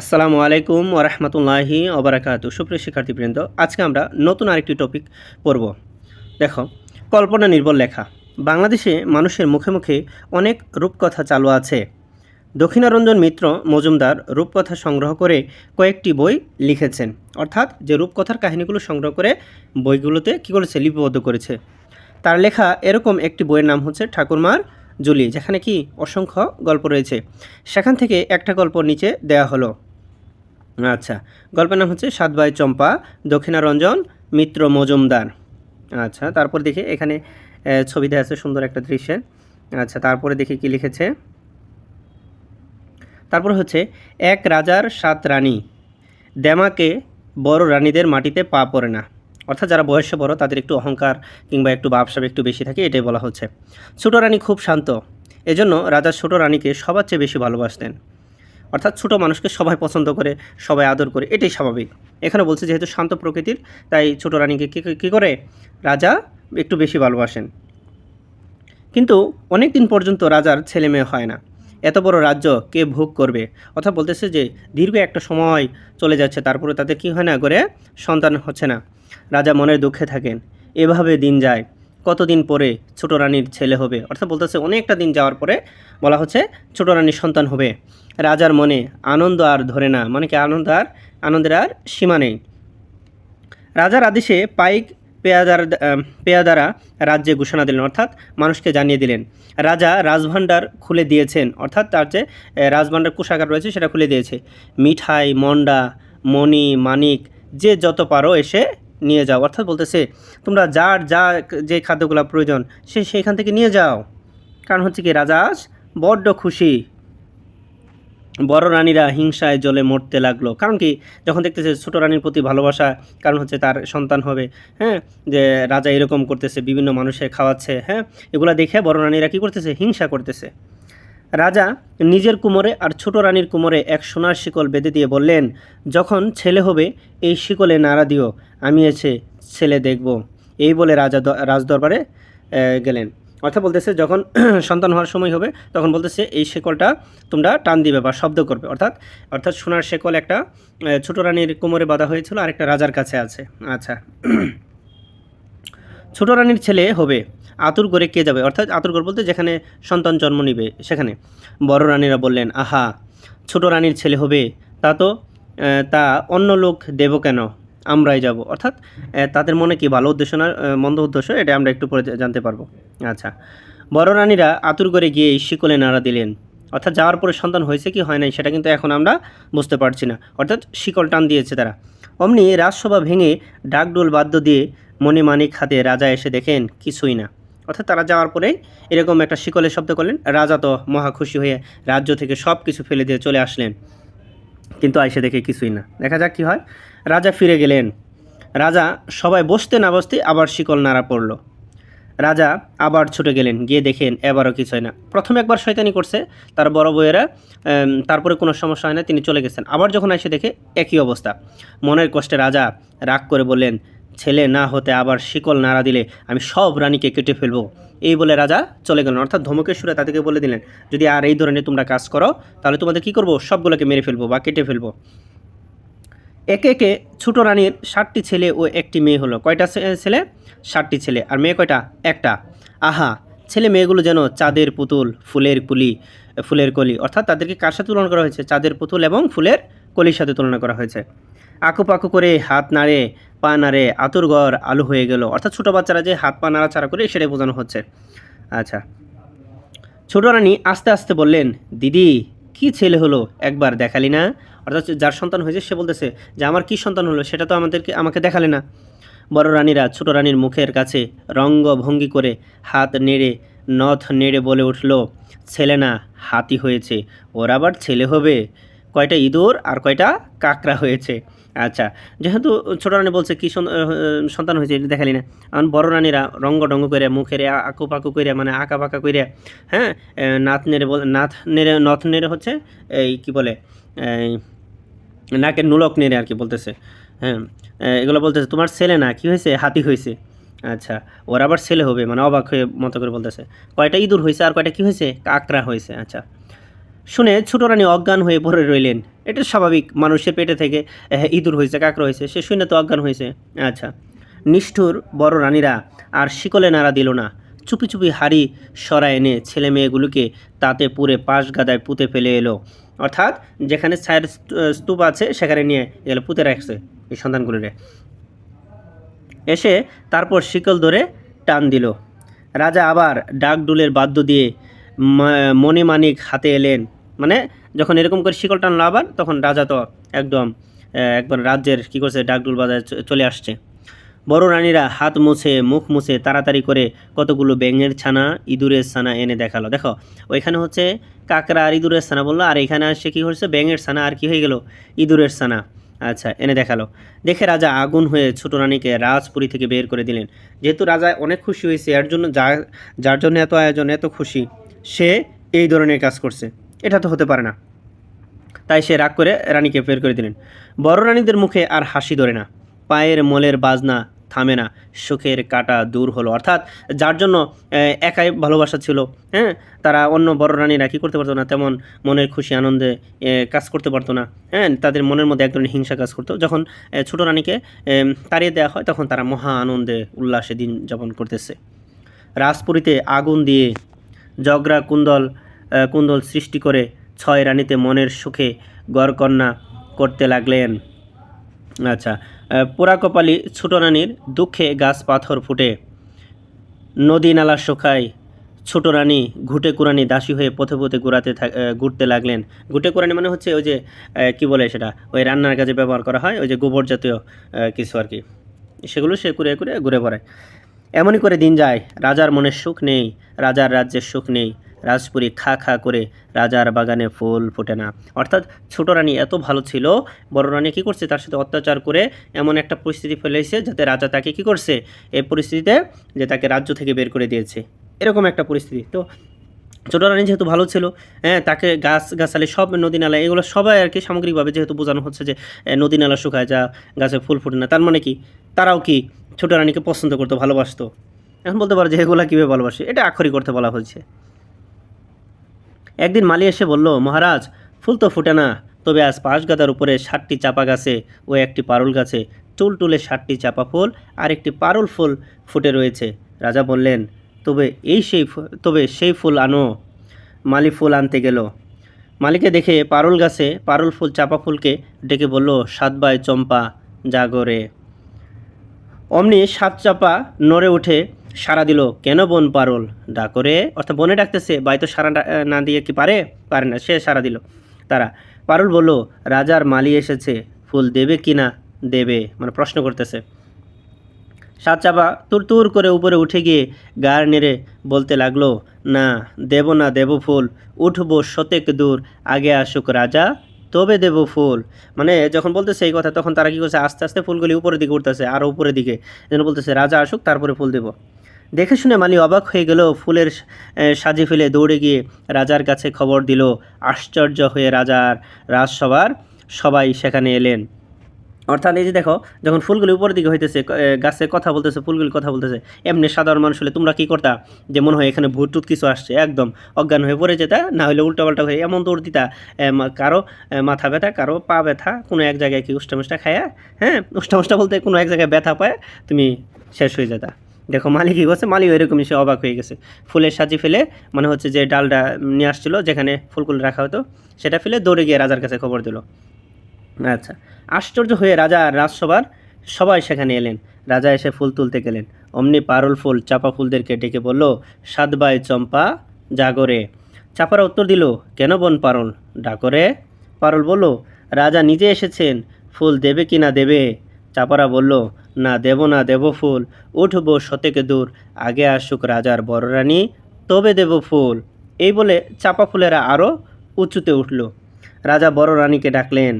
আসসালামু আলাইকুম ওরহমতুল্লাহি ওবরাকাতু সুপ্রিয় শিক্ষার্থীবৃন্দ, আজকে আমরা নতুন আরেকটি টপিক পড়ব। দেখো, কল্পনা নির্ভর লেখা। বাংলাদেশে মানুষের মুখে মুখে অনেক রূপকথা চালু আছে। দক্ষিণারঞ্জন মিত্র মজুমদার রূপকথা সংগ্রহ করে কয়েকটি বই লিখেছেন। অর্থাৎ যে রূপকথার কাহিনীগুলো সংগ্রহ করে বইগুলোতে কী করেছে, লিপিবদ্ধ করেছে। তার লেখা এরকম একটি বইয়ের নাম হচ্ছে ঠাকুরমার জুলি, যেখানে কি অসংখ্য গল্প রয়েছে। সেখান থেকে একটা গল্প নিচে দেয়া হলো। আচ্ছা গল্পের নাম হচ্ছে সাত ভাই চম্পা দক্ষিণারঞ্জন মিত্র মজুমদার। আচ্ছা তারপর দেখি এখানে ছবি ছবিতে আছে সুন্দর একটা দৃশ্যে। আচ্ছা তারপরে দেখি কি লিখেছে। তারপর হচ্ছে, এক রাজার সাত রানী। দেমাকে বড় রানীদের মাটিতে পা পড়ে না। অর্থাৎ যারা বয়সে বড়, তাদের একটু অহংকার কিংবা একটু ভাবসাব একটু বেশি থাকে, এটাই বলা হচ্ছে। ছোটো রানী খুব শান্ত। এজন্য রাজা ছোটো রানীকে সবার চেয়ে বেশি ভালোবাসতেন। অর্থাৎ ছোটো মানুষকে সবাই পছন্দ করে, সবাই আদর করে, এটাই স্বাভাবিক। এখানে বলছে যেহেতু শান্ত প্রকৃতির, তাই ছোটো রানীকে কী করে রাজা একটু বেশি ভালোবাসেন। কিন্তু অনেক দিন পর্যন্ত রাজার ছেলে মেয়ে হয় না। এত বড় রাজ্য কে ভোগ করবে? অর্থাৎ বলতেছে যে, দীর্ঘ একটা সময় চলে যাচ্ছে, তারপরে তাদের কি হয় না করে? সন্তান হচ্ছে না। রাজা মনের দুঃখে থাকেন। এভাবে দিন যায়। কতদিন পরে ছোটো রানীর ছেলে হবে? অর্থাৎ বলতেছে অনেকটা দিন যাওয়ার পরে বলা হচ্ছে ছোট রানীর সন্তান হবে। রাজার মনে আনন্দ আর ধরে না। মানে কি আনন্দ আর? আনন্দের আর সীমা নেই। রাজার আদেশে পাইক পেয়াদার পেয়াদারা রাজ্যে ঘোষণা দিলেন, অর্থাৎ মানুষকে জানিয়ে দিলেন। রাজা রাজভাণ্ডার খুলে দিয়েছেন, অর্থাৎ তার যে রাজভাণ্ডার কোষাগার রয়েছে সেটা খুলে দিয়েছে। মিঠাই, মন্ডা, মণি, মানিক, যে যত পারো এসে নিয়ে যাও, অর্থাৎ বলতেছে, তোমরা যার যা যে খাদ্যগুলো প্রয়োজন, সে সেইখান থেকে নিয়ে যাও। কারণ হচ্ছে কি, রাজা আজ বড্ড খুশি। বড় রানীরা হিংসায় জ্বলে মরতে লাগল। কারণ কি? যখন দেখতেছে ছোট রানীর প্রতি ভালোবাসা, কারণ হচ্ছে তার সন্তান হবে হ্যাঁ? যে রাজা এরকম করতেছে, বিভিন্ন মানুষের খাওয়াচ্ছে হ্যাঁ? এগুলো দেখে বড় রানীরা কী করতেছে? হিংসা করতেছে। রাজা নিজের কুমোরে আর ছোট রানীর কুমোরে এক সোনার শিকল বেঁধে দিয়ে বললেন, যখন ছেলে হবে, এই শিকলে নাড়া দিও, আমি এসে ছেলে দেখব। এই বলে রাজা রাজদরবারে গেলেন। অর্থাৎ বলতেছে যখন সন্তান হওয়ার সময় হবে, তখন বলতেছে এই শেকলটা তোমরা টান দিবে বা শব্দ করবে। অর্থাৎ অর্থাৎ সোনার শেকল একটা ছোট রানীর কোমরে বাঁধা হয়েছিল আর একটা রাজার কাছে আছে। আচ্ছা। ছোট রানীর ছেলে হবে, আতুর করে কে যাবে? অর্থাৎ আতুর ঘর বলতে যেখানে সন্তান জন্ম নিবে, সেখানে। বড় রানীরা বললেন, আহা, ছোট রানীর ছেলে হবে, তা তো তা অন্য লোক দেব কেন? আমরাই যাব। অর্থাৎ তাদের মনে কি ভালো উদ্দেশ্য না মন্দ উদ্দেশ্য? এটা আমরা একটু পরে জানতে পারব। আচ্ছা। বড় রানীরা আতুর করে গিয়ে শিকলে নাড়া দিলেন। অর্থাৎ যাওয়ার পরে সন্তান হয়েছে কি হয় নাই সেটা কিন্তু এখন আমরা বুঝতে পারছি না। অর্থাৎ শিকল টান দিয়েছে তারা। অমনি রাজসভা ভেঙে ডাকডোল বাদ্য দিয়ে মণিমাণিক হাতে রাজা এসে দেখেন কিছুই না। অর্থাৎ তারা যাওয়ার পরে এরকম একটা শিকলের শব্দ করলেন। রাজা তো মহা খুশি হয়ে রাজ্য থেকে সব কিছু ফেলে দিয়ে চলে আসলেন। কিন্তু আইসে দেখে কিছুই না। দেখা যাক কি হয়। রাজা ফিরে গেলেন। রাজা সবাই বসতে না বসতে আবার শিকল নাড়া পড়ল। রাজা আবার ছুটে গেলেন। গিয়ে দেখেন এবারও কিছু হয় না। প্রথমে একবার শয়তানি করছে। তার বড় বউয়েরা এম, তারপরে কোনো সমস্যা হয় না। তিনি চলে গেছেন। আবার যখন এসে দেখে একই অবস্থা। মনের কষ্টে রাজা রাগ করে বললেন ছেলে না হতে আবার শিকল নাড়া দিলে আমি সব রানীকে কেটে ফেলব। এই বলে রাজা চলে গেলেন। অর্থাৎ ধমকেশ্বরে তাদেরকে বলে দিলেন, যদি আর এই ধরনের তোমরা কাজ করো, তাহলে তোমাদের কী করব? সবগুলোকে মেরে ফেলব বা কেটে ফেলব। একে একে ছোট রানীর ষাটটি ছেলে ও একটি মেয়ে হলো। কয়টা ছেলে? ষাটটি ছেলে। আর মেয়ে কয়টা? একটা। আহা, ছেলে মেয়েগুলো যেন চাঁদের পুতুল, ফুলের কুলি, ফুলের কলি। অর্থাৎ তাদেরকে কার সাথে তুলনা করা হয়েছে? চাঁদের পুতুল এবং ফুলের কলির সাথে তুলনা করা হয়েছে। আঁকু পাকু করে হাত নাড়ে, পা নাড়ে, আতুর ঘর আলু হয়ে গেল। অর্থাৎ ছোটো বাচ্চারা যে হাত পা নাড়াচাড়া করে সেটাই বোঝানো হচ্ছে। আচ্ছা। ছোট রানী আস্তে আস্তে বললেন, দিদি, কি ছেলে হলো? একবার দেখালি না? অর্থাৎ যার সন্তান হয়েছে সে বলতেছে যে, আমার কি সন্তান হলো? সেটা তো আমাদেরকে, আমাকে দেখালে না। বড় রানীরা ছোট রানীর মুখের কাছে রঙ্গ ভঙ্গি করে হাত নেড়ে, নথ নেড়ে বলে উঠল, ছেলে না, হাতি হয়েছে। ওর আবার ছেলে হবে। কয়টা ইঁদুর আর কয়টা কাকড়া হয়েছে। আচ্ছা যেহেতু ছোট রানী বলছে কি সন্তান হয়েছে, এটা দেখালি না। এখন বড় রানীরা রঙ্গ ডঙ্গ করে মুখের আঁকু পাকু করে মানে আঁকা পাকা করে হ্যাঁ নাথ নেড়ে বল নাথ নেড়ে নথ নেড়ে হচ্ছে এই কি বলে নাকের নুলক নেড়ে আর কি বলতেছে হ্যাঁ এগুলো বলতেছে, তোমার ছেলে না, কি হয়েছে? হাতি হয়েছে। আচ্ছা ওর আবার ছেলে হবে মানে অবাক হয়ে মতো করে বলতেছে। কয়টা ইঁদুর হয়েছে আর কয়টা কি হয়েছে? কাকড়া হয়েছে আচ্ছা। শুনে ছোটো রানী অজ্ঞান হয়ে পড়ে রইলেন। এটা স্বাভাবিক, মানুষের পেটে থেকে ইঁদুর হয়েছে, কাঁকড়া হয়েছে, সে শুনে তো অজ্ঞান হয়েছে। আচ্ছা নিষ্ঠুর বড় রানীরা আর শিকলে নাড়া দিল না। চুপি চুপি হাড়ি সরা এনে ছেলে মেয়েগুলোকে তাতে পুরে পাশ গাদায় পুঁতে ফেলে এলো। অর্থাৎ যেখানে ছায়ের স্তূ- স্তূপ আছে, সেখানে নিয়ে এগুলো পুঁতে রাখছে এই সন্তানগুলিরে। এসে তারপর শিকল ধরে টান দিল। রাজা আবার ডাকডুলের বাদ্য দিয়ে মা- মণিমাণিক হাতে এলেন। মানে যখন এরকম করে শিকল টানলো আবার তখন রাজা তো একদম একবার রাজ্যের কী করছে, ডাকডুল বাজায় চ- চলে আসছে। বড় রানীরা হাত মুছে, মুখ মুছে তাড়াতাড়ি করে কতগুলো ব্যাঙের ছানা, ইঁদুরের ছানা এনে দেখাল। দেখো, ওইখানে হচ্ছে কাকড়া আর ইঁদুরের ছানা বলল, আর এখানে আসছে কী হচ্ছে ব্যাঙের ছানা, আর কি হয়ে গেল? ইঁদুরের ছানা। আচ্ছা এনে দেখাল। দেখে রাজা আগুন হয়ে ছোট রানীকে রাজপুরী থেকে বের করে দিলেন। যেহেতু রাজা অনেক খুশি হয়েছে, এর জন্য যা, যার জন্য এত আয়োজন, এত খুশি। সে এই ধরনের কাজ করছে। এটা তো হতে পারে না। তাই সে রাগ করে রানীকে বের করে দিলেন। বড় রানীদের মুখে আর হাসি ধরে না। পায়ের মলের বাজনা থামে না। সুখের কাটা দূর হলো। অর্থাৎ যার জন্য একাই ভালোবাসা ছিল হ্যাঁ তারা অন্য বড় রানীরা কী করতে পারতো না? তেমন মনের খুশি আনন্দে কাজ করতে পারতো না। হ্যাঁ তাদের মনের মধ্যে এক ধরনের হিংসা কাজ করতো। যখন ছোট রানীকে তাড়িয়ে দেওয়া হয়, তখন তারা মহা আনন্দে উল্লাসে দিন যাপন করতেছে। রাজপুরীতে আগুন দিয়ে জগরা কুন্দল কুন্দল সৃষ্টি করে ছয় রানীতে মনের সুখে গড়কন্যা করতে লাগলেন। আচ্ছা পোড়া কপালি ছোট রানীর দুঃখে গাছ পাথর ফুটে। নদী নালা শুকায়। ছোট রানী ঘুটে কুরানি দাসী হয়ে পথে পথে ঘুরাতে ঘুরতে লাগলেন। ঘুটে কুরানি মানে হচ্ছে ওই যে কি বলে সেটা? ওই রান্নার কাজে ব্যবহার করা হয়, ওই যে গোবর জাতীয় কিছু আর কি। সেগুলো সে কুড়ে কুড়ে ঘুরে বেড়ায়। এমনই করে দিন যায়। রাজার মনে সুখ নেই, রাজার রাজ্যের সুখ নেই। রাজপুরী খা খা করে রাজার বাগানে ফুল ফোটে না। অর্থাৎ ছোট রানী এত ভালো ছিল, বড় রানী কী করছে? তার সাথে অত্যাচার করে এমন একটা পরিস্থিতি ফেলেছে যাতে রাজা তাকে কী করছে? এই পরিস্থিতিতে যে তাকে রাজ্য থেকে বের করে দিয়েছে। এরকম একটা পরিস্থিতি। তো ছোটো রানী যেহেতু ভালো ছিল হ্যাঁ তাকে গাছ, গাছালি সব নদী নালা, এগুলো সবাই আর কি সামগ্রিকভাবে যেহেতু বোঝানো হচ্ছে যে নদী নালা শুকায় যা, গাছে ফুল ফুটে না, তার মানে কি? তারাও কি ছোটো রানীকে পছন্দ করতো, ভালোবাসতো? এখন বলতে পারো যে এগুলা কীভাবে ভালোবাসে, এটা আক্ষরিক করতে বলা হয়েছে। একদিন মালি এসে বলল, মহারাজ, ফুল তো ফুটে না, তবে আজ পাঁচ গাদার উপরে ষাটটি চাপা গাছে ও একটি পারুল গাছে টুলটুলে ষাটটি চাপা ফুল আর একটি পারুল ফুল ফুটে রয়েছে। রাজা বললেন তবে এই সেই তবে সেই ফুল আনো। মালি ফুল আনতে গেল। মালিকে দেখে পারুল গাছে পারুল ফুল চাপা ফুলকে ডেকে বলল, সাত বাই চম্পা জাগরে অমনি সাত চাপা নড়ে উঠে সারা দিল, কেন বোন পারুল? ডাকরে? অর্থাৎ বনে ডাকতেছে বাই তো সারা না দিয়ে কি পারে? পারে না, সে সারা দিল। তারা, পারুল বলল, রাজার মালি এসেছে, ফুল দেবে কি না? দেবে মানে প্রশ্ন করতেছে। সাত চাপা তুর করে উপরে উঠে গিয়ে গার নেড়ে বলতে লাগল, না, দেব না দেব ফুল, উঠবো শতেক দূর, আগে আসুক রাজা, তবে দেব ফুল। মানে যখন বলতেছে এই কথা, তখন তারা কি করছে? আস্তে আস্তে ফুলগুলি উপরের দিকে উঠতেছে আরও উপরের দিকে। যেন বলতেছে, রাজা আসুক, তারপরে ফুল দেব। দেখে শুনে মালি অবাক হয়ে গেল, ফুলের সাজে ফেলে দৌড়ে গিয়ে রাজার কাছে খবর দিল, আশ্চর্য হয়ে রাজার রাজসভার সবাই সেখানে এলেন। অর্থাৎ এই যে দেখো, যখন ফুলগুলি উপরের দিকে হইতেছে গাছে কথা বলতেছে, ফুলগুলি কথা বলতেছে, এমনি সাধারণ মানুষ হলে তোমরা কি করতা? যে মনে হয় এখানে ভূত টুত কিছু আসছে, একদম অজ্ঞান হয়ে পড়ে যেতা, না হলে উল্টাপাল্টা হয়ে এমন দৌড় দিতা কারও মাথা ব্যথা, কারও পা ব্যথা, কোনো এক জায়গায় কি উষ্টা মুষ্টা খায়া হ্যাঁ উষ্টা মুষ্টা বলতে কোনো এক জায়গায় ব্যথা পায়, তুমি শেষ হয়ে যেতা। দেখো, মালিক কী করছে? মালিক এরকমই সে অবাক হয়ে গেছে। ফুলের সাজি ফেলে, মনে হচ্ছে যে ডালটা নিয়ে আসছিল, যেখানে ফুলগুলো রাখা হতো, সেটা ফেলে দৌড়ে গিয়ে রাজার কাছে খবর দিল। আচ্ছা আশ্চর্য হয়ে রাজা আর রাজসভার সবাই সেখানে এলেন। রাজা এসে ফুল তুলতে গেলেন। অমনি পারুল ফুল চাপা ফুলদেরকে ডেকে বলল সাতবাই চম্পা জাগরে চাপারা উত্তর দিল, কেন বন পারুল? ডাকরে পারুল বলল, রাজা নিজে এসেছেন, ফুল দেবে কি না দেবে? চাপারা বলল, না দেব না দেব ফুল, উঠবো শতেকে দূর। আগে আসুক রাজার বড় রানী, তবে দেব ফুল। এই বলে চাপা ফুলেরা আরও উঁচুতে উঠল। রাজা বড় রানীকে ডাকলেন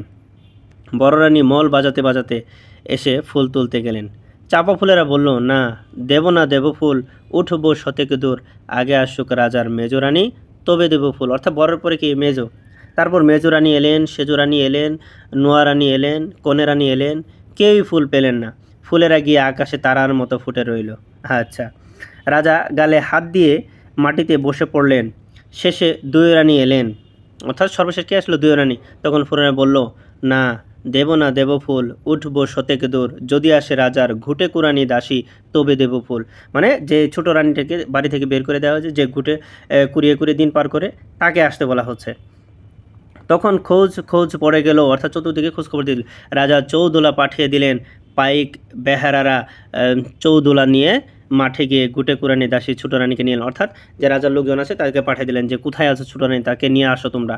বড় রানী মল বাজাতে বাজাতে এসে ফুল তুলতে গেলেন। চাপা ফুলেরা বলল, না, দেব না দেব ফুল, উঠবো শতেক দূর। আগে আসুক রাজার মেজো রানী, তবে দেব ফুল। অর্থাৎ বড়র পরে কি, মেজো? তারপর মেজো রানী এলেন, সেজো রানী এলেন, নোয়া রানী এলেন, কনে রানী এলেন, কেউই ফুল পেলেন না। ফুলেরা গিয়ে আকাশে তারার মতো ফুটে রইল। আচ্ছা রাজা গালে হাত দিয়ে মাটিতে বসে পড়লেন। শেষে দুই রানী এলেন। অর্থাৎ সর্বশেষ কে আসলো দুই রানী? তখন ফুলেরা বলল, না দেব না দেব ফুল, উঠবো সতেক দূর। যদি আসে রাজার ঘুটে কুরানি দাসী, তবে দেব ফুল। মানে যে ছোট রানীটাকে বাড়ি থেকে বের করে দেওয়া হয়েছে, যে ঘুটে কুড়িয়ে কুড়িয়ে দিন পার করে তাকে আসতে বলা হচ্ছে। তখন খোঁজ খোঁজ পড়ে গেল, অর্থাৎ চতুর্দিকে খোঁজ খবর দিল। রাজা চৌদোলা পাঠিয়ে দিলেন পাইক বেহারারা চৌদোলা নিয়ে মাঠে গিয়ে গুটে কুরানি দাসী ছোট রানীকে নিয়ে অর্থাৎ যে রাজার লোকজন আছে, তাদেরকে পাঠিয়ে দিলেন যে, কোথায় আছে ছোট রানী? তাকে নিয়ে আসো তোমরা।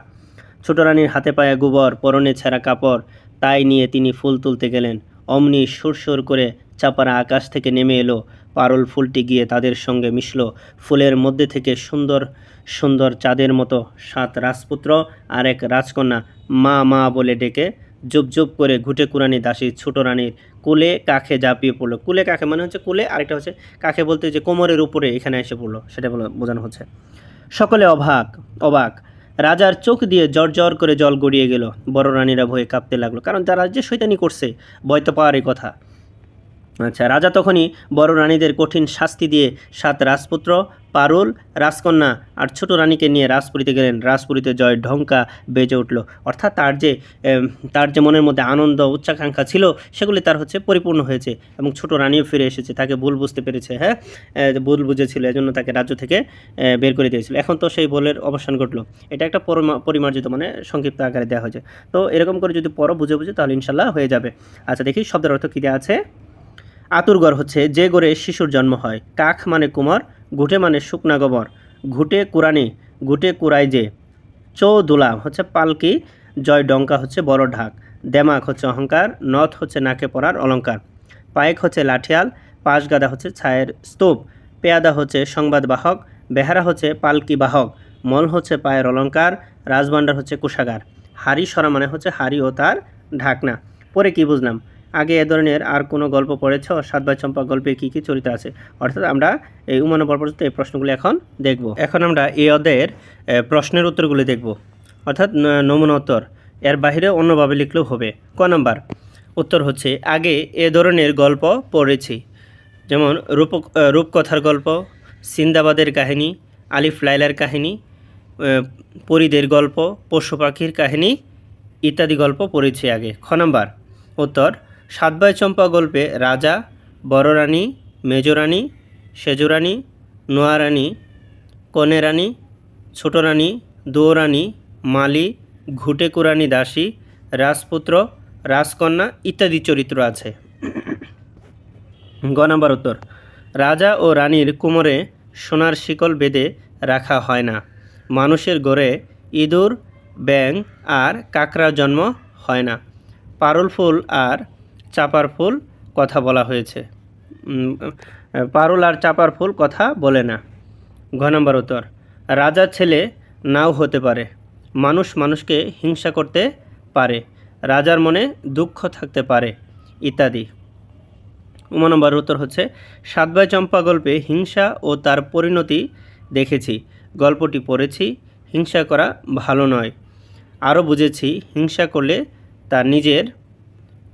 ছোট রানীর হাতে পায়ে গোবর, পরনে ছেঁড়া কাপড় তাই নিয়ে তিনি ফুল তুলতে গেলেন। অমনি সুরসুর করে চাপারা আকাশ থেকে নেমে এলো। পারল ফুলটি গিয়ে তাদের সঙ্গে মিশল। ফুলের মধ্যে থেকে সুন্দর সুন্দর চাঁদের মতো সাত রাজপুত্র আর এক রাজকন্যা মা মা বলে ডেকে জুপ জুপ করে ঘুটে কুরানি দাসী ছোট রানীর কুলে কাখে ঝাঁপিয়ে পড়ল। কুলে কাখে মানে হচ্ছে কুলে, আরেকটা হচ্ছে কাখে বলতে যে কোমরের উপরে এখানে এসে পড়ল। সেটা বলে বোঝানো হচ্ছে। সকলে অবাক অবাক। রাজার চোখ দিয়ে জ্বর জ্বর করে জল গড়িয়ে গেল। বড় রানীরা ভয়ে কাঁপতে লাগল, কারণ তারা যে শৈতানি করছে, ভয় তো পাওয়ারই কথা। আচ্ছা রাজা তখনই বড় রানীদের কঠিন শাস্তি দিয়ে সাত রাজপুত্র, পারুল, রাজকন্যা আর ছোট রানীকে নিয়ে রাজপুরীতে গেলেন। রাজপুরীতে জয় ঢঙ্কা বেজে উঠল। অর্থাৎ তার যে তার যে মনের মধ্যে আনন্দ, উচ্চাকাঙ্ক্ষা ছিল, সেগুলি তার হচ্ছে পরিপূর্ণ হয়েছে এবং ছোট রানীও ফিরে এসেছে। তাকে ভুল বুঝতে পেরেছে হ্যাঁ? ভুল বুঝেছিল, এজন্য তাকে রাজ্য থেকে বের করে দিয়েছিল। এখন তো সেই ভুলের অবসান ঘটলো। এটা একটা পরিমা- পরিমার্জিত মানে সংক্ষিপ্ত আকারে দেওয়া হয়েছে। তো এরকম করে যদি পড়ো, বুঝে বুঝে, তাহলে ইনশাল্লাহ হয়ে যাবে। আচ্ছা দেখি শব্দের অর্থ কী দেওয়া আছে? আতুরগড় হচ্ছে, যে গড়ে শিশুর জন্ম হয়। কাখ মানে কুমার, ঘুটে মানে শুকনা গোবর। ঘুটে কুরানি, ঘুটে কুরাই যে। চৌদুলা হচ্ছে পালকি, জয় ডঙ্কা হচ্ছে বড় ঢাক। দেমাক হচ্ছে অহংকার, নথ হচ্ছে নাকে পরার অলঙ্কার পায়েক হচ্ছে লাঠিয়াল পাশ গাদা হচ্ছে ছায়ের স্তূপ। পেয়াদা হচ্ছে সংবাদ বাহক, বেহারা হচ্ছে পালকি বাহক। মল হচ্ছে পায়ের অলঙ্কার রাজভাণ্ডার হচ্ছে কোষাগার। হাড়ি সরা মানে হচ্ছে হাড়ি ও তার ঢাকনা। পরে কি বুঝলাম? আগে এ ধরনের আর কোনো গল্প পড়েছ? সাত ভাই চম্পা গল্পে কী কী চরিত্র আছে? অর্থাৎ আমরা এই উমানো পর পর্যন্ত এই প্রশ্নগুলি এখন দেখব। এখন আমরা এই অধ্যায়ের প্রশ্নের উত্তরগুলি দেখব। অর্থাৎ নমুনা উত্তর। এর বাইরে অন্যভাবে লিখলেও হবে। ক নাম্বার? উত্তর হচ্ছে, আগে এ ধরনের গল্প পড়েছি। যেমন রূপ রূপকথার গল্প, সিন্দাবাদের কাহিনী, আলিফ লাইলার কাহিনী পরীদের গল্প, পশু পাখির কাহিনী ইত্যাদি গল্প পড়েছি আগে। খ নাম্বার? উত্তর সাতবাই চম্পা গল্পে রাজা বড় রানী মেজরানী, সেজরানী, নোয়ারানী, কনেরানী ছোট রানী মালি ঘুটে কুরানি দাসী, রাজপুত্র, রাজকন্যা ইত্যাদি চরিত্র আছে। গ নম্বর উত্তর। রাজা ও রানীর কোমরে সোনার শিকল বেঁধে রাখা হয় না। মানুষের গড়ে ইঁদুর ব্যাং আর কাকড়ার জন্ম হয় না। পারুল ফুল আর চাপার ফুল কথা বলা হয়েছে। পারুল আর চাপার ফুল কথা বলে না। ঘ নম্বর উত্তর, রাজার ছেলে নাও হতে পারে। মানুষ মানুষকে হিংসা করতে পারে। রাজার মনে দুঃখ থাকতে পারে, ইত্যাদি। উম, নম্বর উত্তর হচ্ছে, সাতবাই চম্পা গল্পে হিংসা ও তার পরিণতি দেখেছি। গল্পটি পড়েছি, হিংসা করা ভালো নয়। আরও বুঝেছি, হিংসা করলে তার নিজের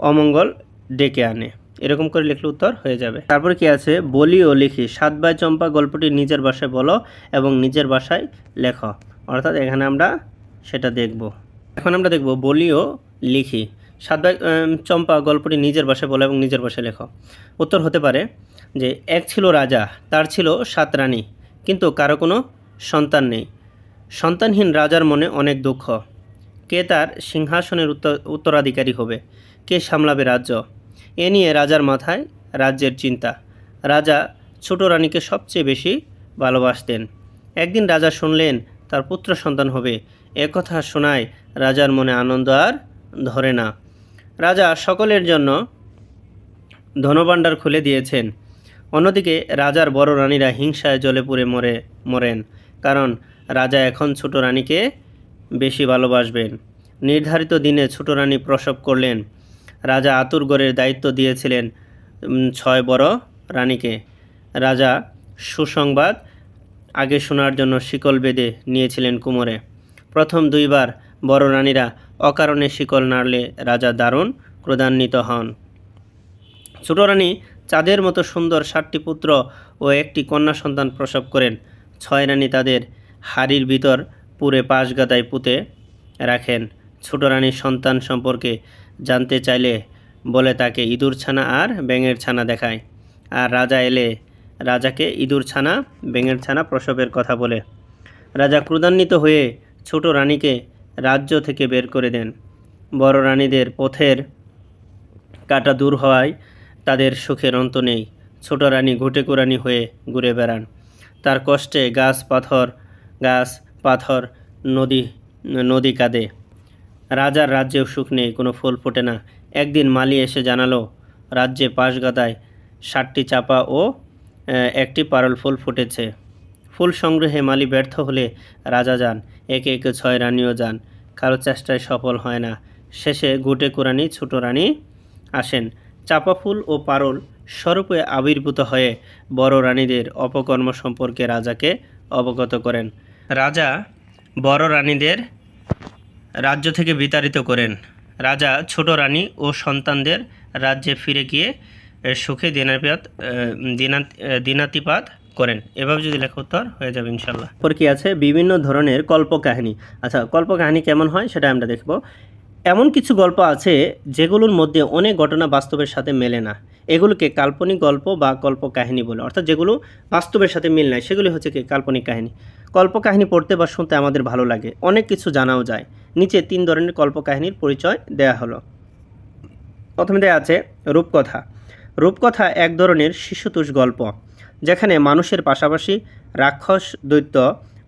অমঙ্গল ডেকে আনে। এরকম করে লিখলে উত্তর হয়ে যাবে। তারপরে কি আছে? বলি ও লিখি। সাত বাই চম্পা গল্পটি নিজের ভাষায় বলো এবং নিজের ভাষায় লেখো। অর্থাৎ এখানে আমরা সেটা দেখব। এখন আমরা দেখব বলি ও লিখি। সাত বাই চম্পা গল্পটি নিজের ভাষায় বলো এবং নিজের ভাষায় লেখো। উত্তর হতে পারে যে, এক ছিল রাজা, তার ছিল সাত রানী। কিন্তু কারও কোনো সন্তান নেই। সন্তানহীন রাজার মনে অনেক দুঃখ। কে তার সিংহাসনের উত্তর, উত্তরাধিকারী হবে? কে সামলাবে রাজ্য? এ নিয়ে রাজার মাথায় রাজ্যের চিন্তা। রাজা ছোট রানীকে সবচেয়ে বেশি ভালোবাসতেন। একদিন রাজা শুনলেন, তার পুত্র সন্তান হবে। একথা শোনায় রাজার মনে আনন্দ আর ধরে না। রাজা সকলের জন্য ধনভাণ্ডার খুলে দিয়েছেন। অন্যদিকে রাজার বড় রানীরা হিংসায় জলে পুড়ে মরে, মরেন, কারণ রাজা এখন ছোট রানীকে বেশি ভালোবাসবেন। নির্ধারিত দিনে ছোট রানী প্রসব করলেন। রাজা আতুরগড়ের দায়িত্ব দিয়েছিলেন ছয় বড় রানীকে। রাজা সুসংবাদ আগে শোনার জন্য শিকল বেঁধে নিয়েছিলেন কুমোরে। প্রথম দুইবার বড় রানীরা অকারণে শিকল নাড়লে রাজা দারুণ ক্রোধান্বিত হন। ছোট রানী চাঁদের মতো সুন্দর সাতটি পুত্র ও একটি কন্যা সন্তান প্রসব করেন। ছয় রানী তাদের হাড়ির ভিতর পুরে পাশ গাদায় পুঁতে রাখেন। ছোট রানীর সন্তান সম্পর্কে জানতে চাইলে বলে তাকে ইঁদুর ছানা আর ব্যাঙের ছানা দেখায়। আর রাজা এলে রাজাকে ইঁদুর ছানা, ব্যাঙের ছানা প্রসবের কথা বলে। রাজা ক্রুদান্বিত হয়ে ছোট রানীকে রাজ্য থেকে বের করে দেন। বড় রানীদের পথের কাটা দূর হওয়ায় তাদের সুখের অন্ত নেই। ছোট রানী ঘুটে কুরানি হয়ে ঘুরে বেড়ান। তার কষ্টে গাছ পাথর গাছ পাথর নদী নদী কাঁদে। রাজার রাজ্যেও সুখ নেই, কোনো ফুল ফোটে না। একদিন মালি এসে জানালো, রাজ্যে পাশগাদায় ষাটটি চাপা ও একটি পারল ফুল ফুটেছে। ফুল সংগ্রহে মালি ব্যর্থ হলে রাজা যান, একে একে ছয় রানীও যান। কারও চেষ্টায় সফল হয় না। শেষে গোটে কুরানি ছোট রানী আসেন। চাপা ফুল ও পারল স্বরূপে আবির্ভূত হয়ে বড় রানীদের অপকর্ম সম্পর্কে রাজাকে অবগত করেন। রাজা বড় রানীদের রাজ্য থেকে বিতাড়িত করেন। রাজা, ছোট রানী ও সন্তানদের রাজ্যে ফিরে গিয়ে সুখে দিনাতিপাত দিনা দিনাতিপাত করেন। এভাবে যদি লেখা উত্তর হয়ে যাবে ইনশাল্লাহ পর কি আছে? বিভিন্ন ধরনের কল্পকাহিনী। আচ্ছা কল্পকাহিনী কেমন হয় সেটা আমরা দেখব। এমন কিছু গল্প আছে যেগুলোর মধ্যে অনেক ঘটনা বাস্তবের সাথে মেলে না। এগুলোকে কাল্পনিক গল্প বা কল্পকাহিনী বলে। অর্থাৎ যেগুলো বাস্তবের সাথে মিল নাই, সেগুলি হচ্ছে কি কাল্পনিক কাহিনী। কল্পকাহিনী পড়তে বা শুনতে আমাদের ভালো লাগে। অনেক কিছু জানাও যায়। নিচে তিন ধরনের কল্পকাহিনীর পরিচয় দেয়া হলো। প্রথমে দেয়া আছে রূপকথা। রূপকথা এক ধরনের শিশুতোষ গল্প, যেখানে মানুষের পাশাপাশি রাক্ষস, দৈত্য,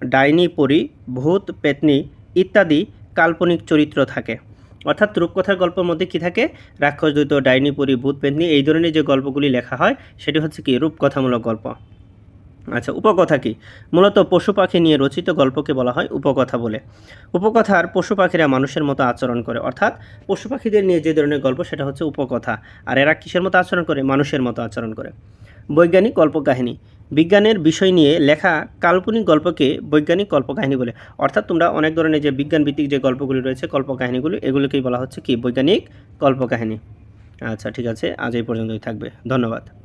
ডাইনি, পরি, ভূত, পেতনি ইত্যাদি কাল্পনিক চরিত্র থাকে। অর্থাৎ রূপকথার গল্পের মধ্যে কি থাকে? রাক্ষস দৈত্য ডাইনি, পরি, ভূত, পেতনি, এই ধরনের যে গল্পগুলি লেখা হয়, সেটি হচ্ছে কি রূপকথামূলক গল্প। আচ্ছা উপকথা কি? মূলত পশু পাখি নিয়ে রচিত গল্পকে বলা হয় উপকথা বলে। উপকথার পশু পাখিরা মানুষের মতো আচরণ করে। অর্থাৎ পশু পাখিদের নিয়ে যে ধরনের গল্প, সেটা হচ্ছে উপকথা। আর এরা কিসের মতো আচরণ করে? মানুষের মতো আচরণ করে। বৈজ্ঞানিক কল্পকাহিনী। বিজ্ঞানের বিষয় নিয়ে লেখা কাল্পনিক গল্পকে বৈজ্ঞানিক কল্পকাহিনী বলে। অর্থাৎ তোমরা অনেক ধরনের যে বিজ্ঞানভিত্তিক যে গল্পগুলি রয়েছে, কল্পকাহিনীগুলি, এগুলোকেই বলা হচ্ছে কি? বৈজ্ঞানিক কল্পকাহিনী। আচ্ছা ঠিক আছে, আজ এই পর্যন্তই থাকবে। ধন্যবাদ।